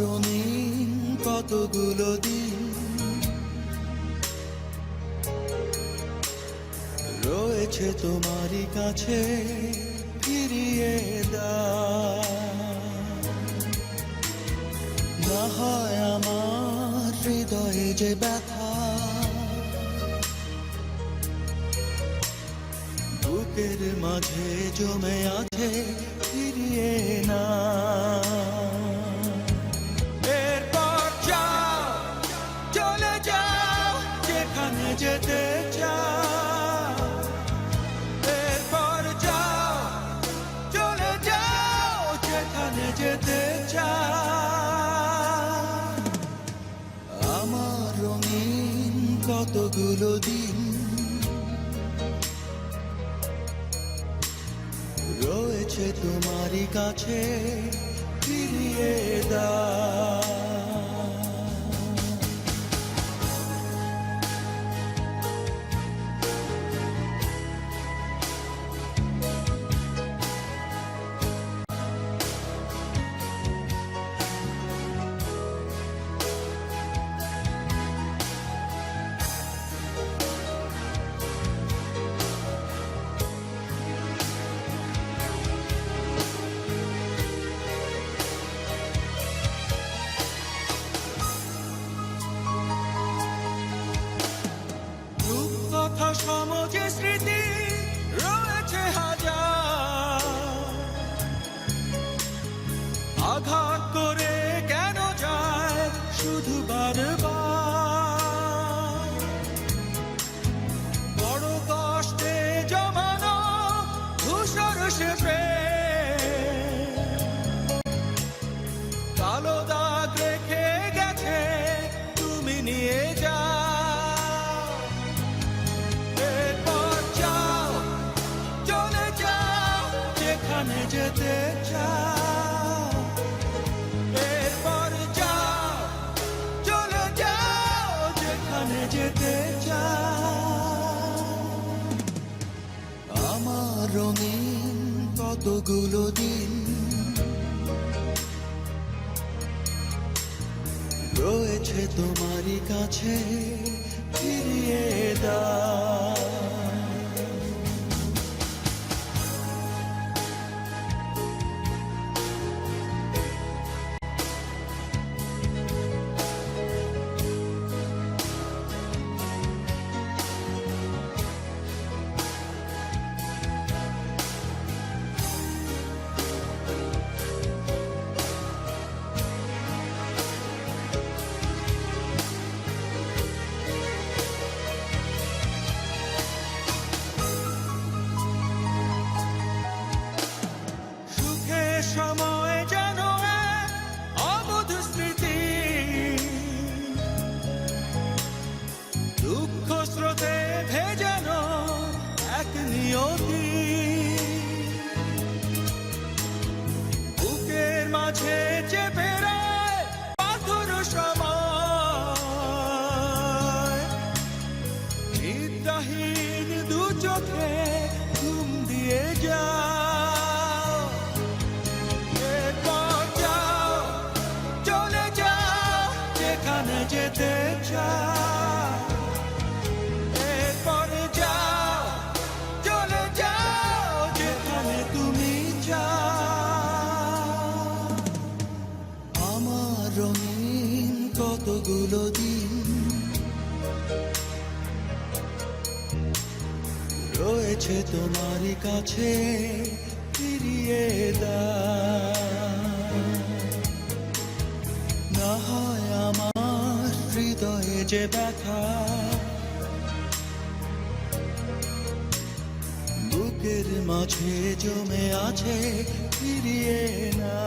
রঙিন কতগুলো দিন। রয়েছে তোমারই কাছে ফিরিয়ে দাও। না হয় আমার হৃদয়ে যে ব্যথা। বুকের মাঝে জমে আছে, ফিরিয়ে না যেতে চাও এরপর যাও চলে যাও যেখানে যেতে আমার রঙিন কতগুলো দিন রয়েছে তোমারই কাছে, ফিরিয়ে দাও। কালো দাগ রেখে গেছে, তুমি নিয়ে যাও। এরপর যাও, চলে যাও, যেখানে যেতে চাও। এরপর যাও, চলে যাও, যেখানে যেতে চাও। আমার রঙিন কতগুলো দিন তোমারই কাছে ফিরিয়ে দাও। 我的。কতগুলো দিন রয়েছে তোমার কাছে ফিরিয়ে না হয় আমার হৃদয়ে যে ব্যথা। বুকের মাঝে জমে আছে, ফিরিয়ে না